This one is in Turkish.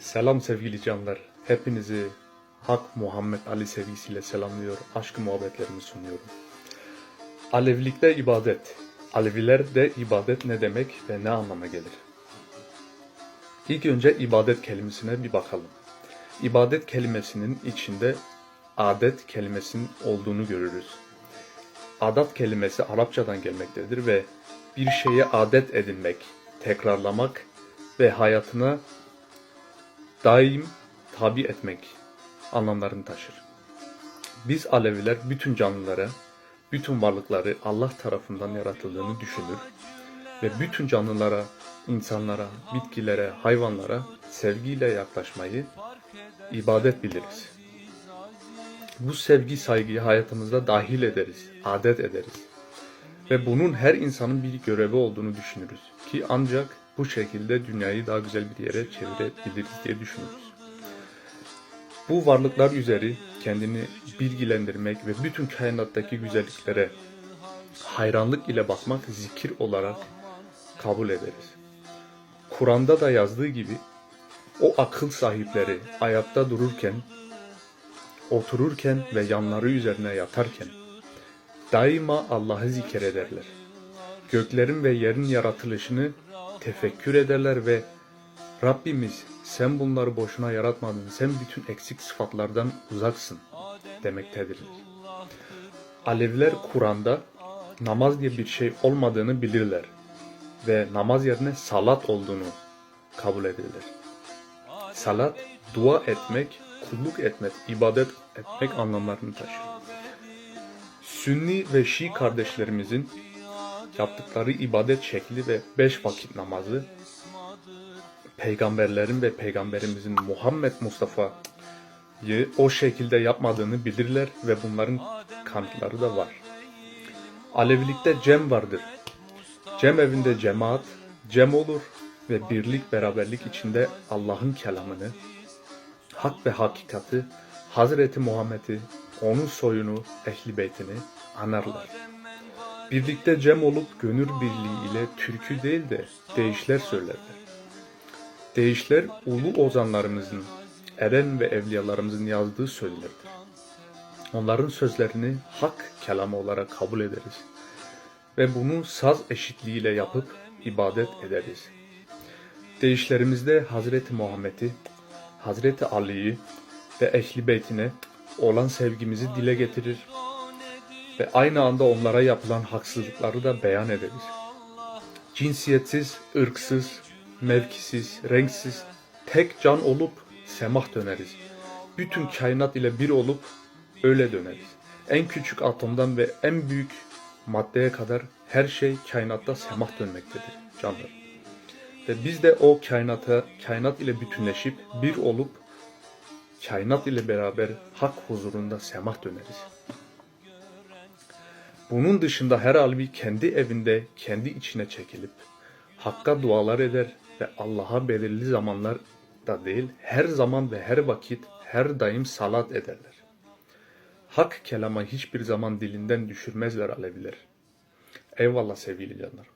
Selam sevgili canlar. Hepinizi Hak Muhammed Ali sevgisiyle selamlıyor. Aşkı muhabbetlerimi sunuyorum. Alevilikte ibadet. Alevilerde ibadet ne demek ve ne anlama gelir? İlk önce ibadet kelimesine bir bakalım. İbadet kelimesinin içinde adet kelimesinin olduğunu görürüz. Adat kelimesi Arapçadan gelmektedir ve bir şeye adet edinmek, tekrarlamak ve hayatına daim tabi etmek anlamlarını taşır. Biz Aleviler bütün canlılara, bütün varlıkları Allah tarafından yaratıldığını düşünür ve bütün canlılara, insanlara, bitkilere, hayvanlara sevgiyle yaklaşmayı ibadet biliriz. Bu sevgi saygıyı hayatımızda dahil ederiz, adet ederiz. Ve bunun her insanın bir görevi olduğunu düşünürüz. Ki ancak bu şekilde dünyayı daha güzel bir yere çevirebiliriz diye düşünürüz. Bu varlıklar üzeri kendini bilgilendirmek ve bütün kainattaki güzelliklere hayranlık ile bakmak zikir olarak kabul ederiz. Kur'an'da da yazdığı gibi o akıl sahipleri ayakta dururken, otururken ve yanları üzerine yatarken daima Allah'ı zikrederler. Göklerin ve yerin yaratılışını tefekkür ederler ve Rabbimiz sen bunları boşuna yaratmadın, sen bütün eksik sıfatlardan uzaksın demektedirler. Aleviler Kur'an'da namaz diye bir şey olmadığını bilirler ve namaz yerine salat olduğunu kabul ederler. Salat, dua etmek, kulluk etmek, ibadet etmek anlamlarını taşır. Sünni ve Şii kardeşlerimizin yaptıkları ibadet şekli ve beş vakit namazı peygamberlerin ve peygamberimizin Muhammed Mustafa'yı o şekilde yapmadığını bilirler ve bunların kanıtları da var. Alevilikte cem vardır. Cem evinde cemaat, cem olur ve birlik beraberlik içinde Allah'ın kelamını, hak ve hakikati, Hazreti Muhammed'i, onun soyunu, ehli beytini anarlar. Birlikte cem olup gönül birliği ile türkü değil de deyişler söylerler. Deyişler ulu ozanlarımızın, eren ve evliyalarımızın yazdığı sözlerdir. Onların sözlerini hak kelamı olarak kabul ederiz. Ve bunu saz eşitliğiyle yapıp ibadet ederiz. Deyişlerimizde Hazreti Muhammed'i, Hazreti Ali'yi ve Ehli Beytine olan sevgimizi dile getirir ve aynı anda onlara yapılan haksızlıkları da beyan ederiz. Cinsiyetsiz, ırksız, mevkisiz, renksiz, tek can olup semah döneriz. Bütün kainat ile bir olup öyle döneriz. En küçük atomdan ve en büyük maddeye kadar her şey kainatta semah dönmektedir canlar. Ve biz de o kainata, kainat ile bütünleşip bir olup kainat ile beraber hak huzurunda semah döneriz. Bunun dışında her alvi kendi evinde, kendi içine çekilip Hakka dualar eder ve Allah'a belirli zamanlar da değil, her zaman ve her vakit, her daim salat ederler. Hak kelama hiçbir zaman dilinden düşürmezler Aleviler. Eyvallah sevgili canlarım.